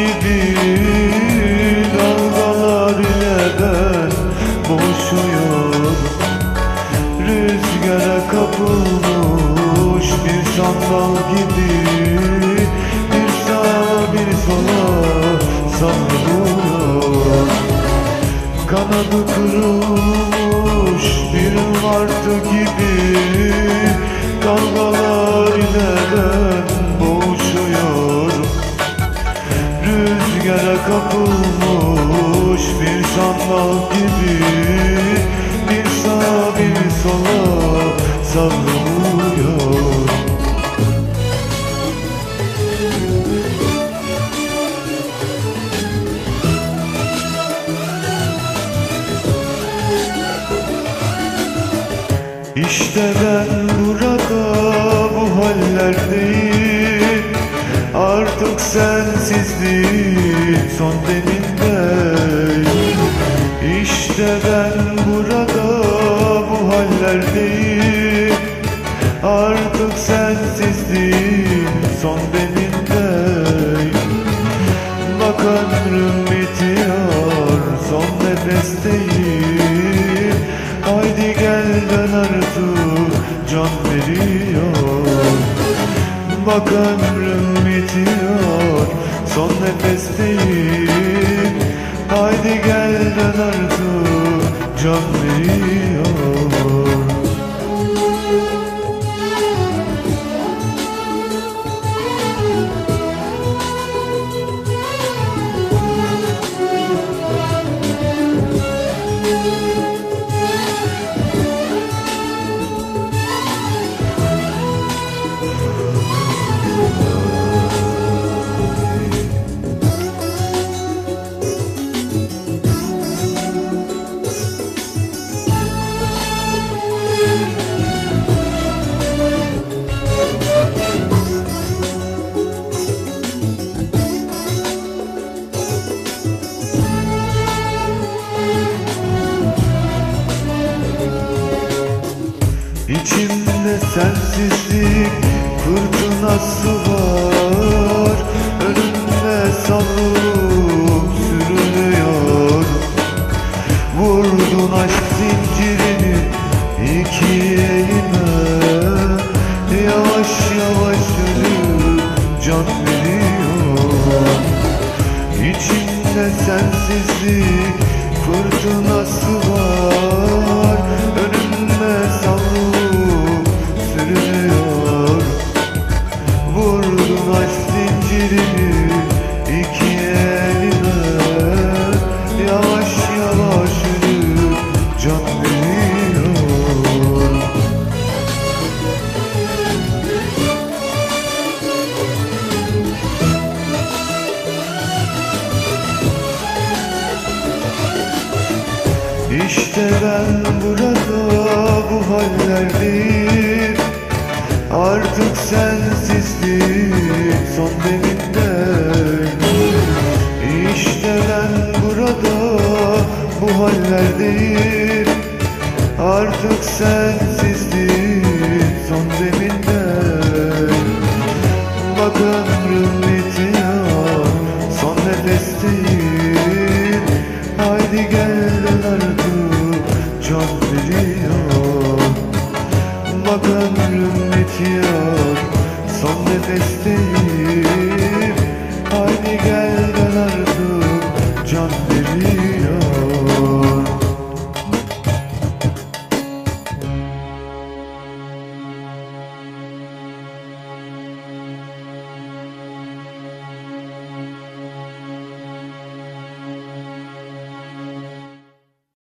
gibi Dalgalar ile ben boğuşuyorum Rüzgara kapılmış bir sandal gibi Bir sağa bir sola savruluyor Kanadı kırılmış bir martı gibi Dalgalar ile ben Kapılmış bir sandal gibi. Bir sağa bir sola savruluyor. İşte ben burada bu hallerdeyim. Artık sensizliğin son demindeyim İşte ben burada bu hallerdeyim. Artık sensizliğin son demindeyim Bak ömrüm bitiyor son nefesteyim. Haydi gel dön artık can veriyor. Bak ömrüm bitiyor son nefesteyim. Haydi gel dön artık can veriyor İçimde sensizlik fırtınası var. Önümde savrulup sürünüyor. Vurdun aşk zincirini iki elime. Yavaş yavaş ölüp can veriyor. İçimde sensizlik fırtınası var İşte ben burada bu hallerdeyim Artık sensizlik son demindeyim İşte ben burada bu hallerdeyim Artık sensizlik veriyor Bak ömrüm bitiyor son nefesteyim